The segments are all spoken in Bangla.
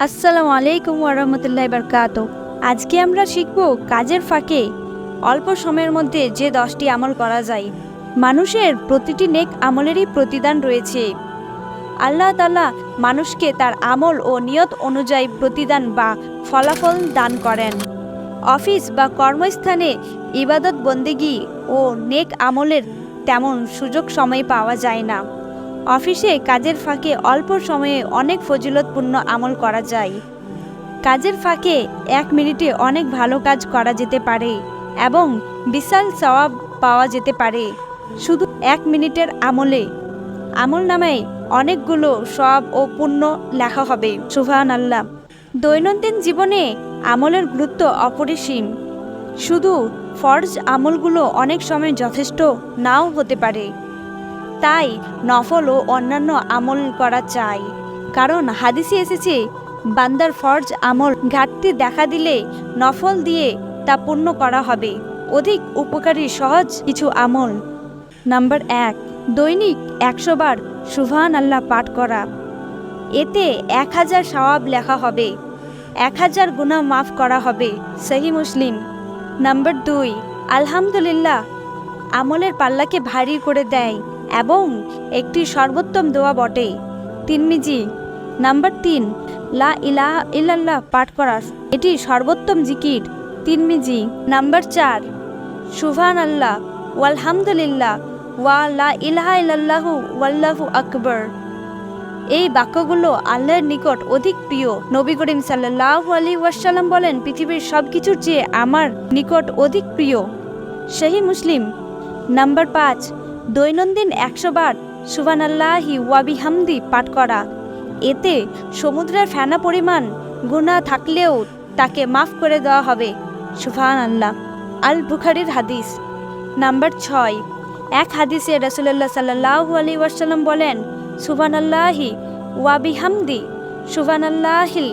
আসসালামু আলাইকুম ওরহমতুল্লাহ বরকাত আজকে আমরা শিখব কাজের ফাঁকে অল্প সময়ের মধ্যে যে দশটি আমল করা যায়। মানুষের প্রতিটি নেক আমলেরই প্রতিদান রয়েছে। আল্লাহ তালা মানুষকে তার আমল ও নিয়ত অনুযায়ী প্রতিদান বা ফলাফল দান করেন। অফিস বা কর্মস্থানে ইবাদত বন্দেগি ও নেক আমলের তেমন সুযোগ সময় পাওয়া যায় না। অফিসে কাজের ফাঁকে অল্প সময়ে অনেক ফজিলতপূর্ণ আমল করা যায়। কাজের ফাঁকে এক মিনিটে অনেক ভালো কাজ করা যেতে পারে এবং বিশাল সওয়াব পাওয়া যেতে পারে। শুধু এক মিনিটের আমলে, আমল নামায় অনেকগুলো সব ও পুণ্য লেখা হবে। সুফান আল্লাহ দৈনন্দিন জীবনে আমলের গুরুত্ব অপরিসীম। শুধু ফরজ আমলগুলো অনেক সময় যথেষ্ট নাও হতে পারে। তাই নফল ও অন্যান্য আমল করা চাই। কারণ হাদিসে এসেছে, বান্দার ফরজ আমল ঘাটতি দেখা দিলে নফল দিয়ে তা পূর্ণ করা হবে। অধিক উপকারী সহজ কিছু আমল। নাম্বার এক, দৈনিক একশো বার সুভান আল্লাহ পাঠ করা। এতে এক হাজার সওয়াব লেখা হবে, এক হাজার গুণা মাফ করা হবে, সহি মুসলিম। নাম্বার দুই, আলহামদুলিল্লাহ, আমলের পাল্লাকে ভারী করে দেয়। এবং একটি সর্বোত্তম দোয়া বটে তিনমিজি নাম্বার তিন, লা ইলাহা ইল্লাল্লাহ পাঠ করা এটি সর্বোত্তম জিকির। তিনমিজি নাম্বার চার সুভান আল্লাহ ওয়ালহামদুলিল্লাহ, ওয়া লা ইলাহা ইল্লাল্লাহু, ওয়াল্লাহু আকবর। এই বাক্যগুলো আল্লাহর নিকট অধিক প্রিয়। নবী করিম সাল্লাহ আলী ওয়াসাল্লাম বলেন, পৃথিবীর সব কিছুর চেয়ে আমার নিকট অধিক প্রিয়। সেই মুসলিম, নাম্বার পাঁচ দৈনন্দিন একশো বার সুবান আল্লাহি ওয়াবিহামদি পাঠ করা। এতে সমুদ্রের ফেনা পরিমাণ, গুণা থাকলেও তাকে মাফ করে দেওয়া হবে। সুফান আল্লাহ আল বুখারির হাদিস। নাম্বার ছয়। এক হাদিসে রসুল্লাহ সাল্লাহ আলী ওয়াসাল্লাম বলেন সুবান আল্লাহি ওয়াবিহামদি সুবান আল্লাহিল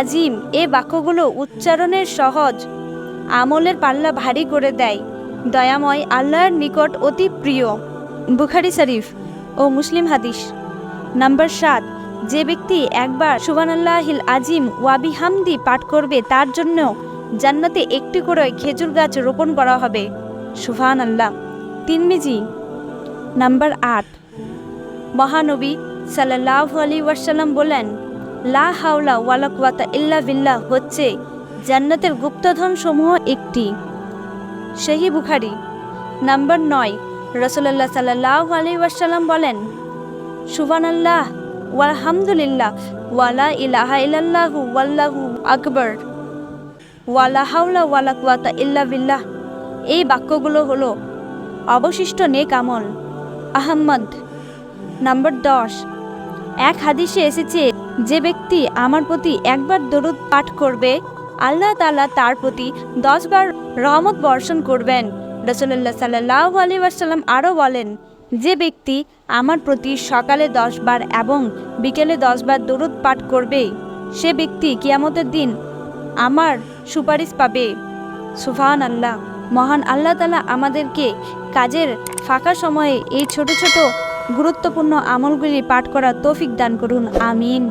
আজিম, এ বাক্যগুলো উচ্চারণের সহজ, আমলের পাল্লা ভারী করে দেয়। দয়াময় আল্লাহর নিকট অতি প্রিয়। বুখারি শরীফ ও মুসলিম হাদিস। নাম্বার সাত, যে ব্যক্তি একবার সুবানাল্লাহিল আজিম ওয়াবি হামদি পাঠ করবে, তার জন্য জান্নাতে একটি করে খেজুর গাছ রোপণ করা হবে। সুফান আল্লাহ তিনমিজি নাম্বার আট, মহানবী সাল্লাহ আলী ওয়াসাল্লাম বলেন, লা হাওলা ওয়ালা কুয়াতা ইল্লা বিল্লাহ হচ্ছে জান্নাতের গুপ্তধন সমূহ একটি। সেহি বুখারি, নাম্বার নয় রসুল্লাহ সাল্লাহ আলী ওয়াসাল্লাম বলেন সুবান আল্লাহ ওয়ালহামদুলিল্লাহ, ওয়ালা ইলাহা ইল্লাল্লাহু, ওয়াল্লাহু আকবর, ওয়ালা হাওলা ওয়ালা কুয়াতা ইল্লা বিল্লাহ। এই বাক্যগুলো হলো অবশিষ্ট নেক আমল। আহম্মদ, নাম্বার দশ। এক হাদিসে এসেছে, যে ব্যক্তি আমার প্রতি একবার দরুদ পাঠ করবে, আল্লাহ তাআলা তার প্রতি দশবার রহমত বর্ষণ করবেন। রসুল্লাহ সাল্লাহ আলী আরও বলেন, যে ব্যক্তি আমার প্রতি সকালে দশবার এবং বিকেলে দশবার দরুদ পাঠ করবে, সে ব্যক্তি কিয়ামতের দিন আমার সুপারিশ পাবে। সুফান আল্লাহ মহান আল্লাহ তালা আমাদেরকে কাজের ফাঁকা সময়ে এই ছোট ছোট গুরুত্বপূর্ণ আমলগুলি পাঠ করার তৌফিক দান করুন, আমিন।